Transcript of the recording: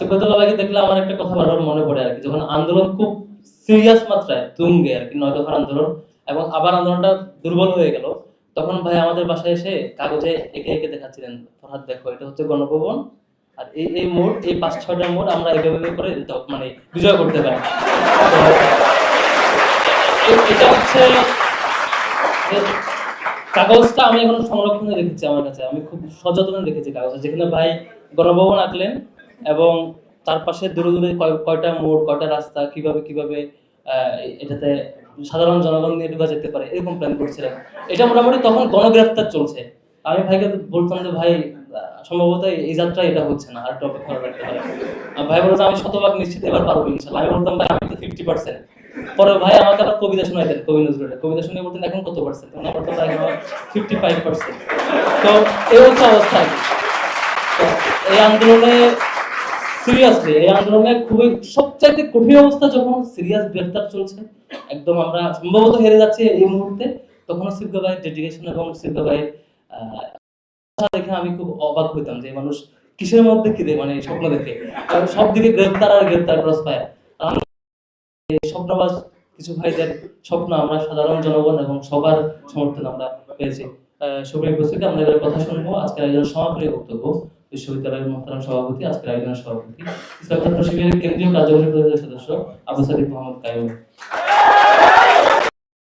সুব্রতলা ভাইকে দেখলে আমার একটা কথা বারবার মনে পড়ে আর কি, যখন আন্দোলন খুব সিরিয়াস মাত্রায় তুঙ্গে আর কি নয় দফার আন্দোলন এবং আবার আন্দোলনটা দুর্বল হয়ে গেল, তখন ভাই আমাদের বাসায় এসে কাগজে একে একে দেখাচ্ছিলেন, ফরহাদ, দেখো, এটা হচ্ছে গণভবন আর এই এই মোড়, এই পাঁচ, ছয়টা মোড় আমরা এইভাবে করে মানে বিজয় করতে পারি। এটা হচ্ছে কাগজটা আমি এখন সংরক্ষণে রেখেছি আমার কাছে, আমি খুব সযত্নে রেখেছি কাগজ যেখানে ভাই গণভবন আঁকলেন এবং তার পাশে দূরে দূরে কয়টা মোড়, কয়টা রাস্তা, কীভাবে কীভাবে এটাতে সাধারণ জনগণ নিয়ে ঢুকা যেতে পারে, এরকম প্ল্যান করছিলেন এটা মোটামুটি তখন গণগ্রেফতার চলছে। আমি ভাইকে বলতাম যে, ভাই, সম্ভবত এই যাত্রা এটা হচ্ছে না, আর একটু অপেক্ষা লাগতে পারে ভাই বলতো আমি শতভাগ নিশ্চিত, এবার পারব ইনশাল্লাহ। আমি বলতাম, ভাই আমি তো ফিফটি পার্সেন্ট পরে ভাই আমাকে আবার কবিতা শোনাইতেন কবি নজরুলের। কবিতা শুনে বলতেন, এখন কত পার্সেন্ট তখন আমার তো ফিফটি ফাইভ পার্সেন্ট তো এই হচ্ছে অবস্থা। এই আন্দোলনে সিরিয়াসলি এই আন্দোলনে খুবই সবচাইতে কঠিন অবস্থা যখন সিরিয়াস গ্রেফতার চলছে, একদম আমরা সম্ভবত হেরে যাচ্ছি এই মুহূর্তে, তখন সিদ্ধ ভাইয়ের ডেডিকেশন এবং সিদ্ধ ভাইয়ের দেখে আমি খুব অবাক হইতাম যে মানুষ কিসের মধ্যে কি দেখে মানে স্বপ্ন দেখে। কারণ সব দিকে গ্রেফতার আর গ্রেফতার ক্রস পায় এই স্বপ্নবাজ কিছু ভাইদের স্বপ্ন আমরা সাধারণ জনগণ এবং সবার সমর্থন আমরা পেয়েছি। সুপ্রিয় উপস্থিতি, আমরা এবার কথা শুনব। আজকের আয়োজন সমাপনী বক্তব্য। বিশ্ববিদ্যালয়ের মহতারাম সভাপতি, আজকের আয়োজনের সভাপতি। ইসলাম ছাত্র কেন্দ্রীয় কার্যকরী পরিষদের সদস্য আবু সাদিক মোহাম্মদ কাইম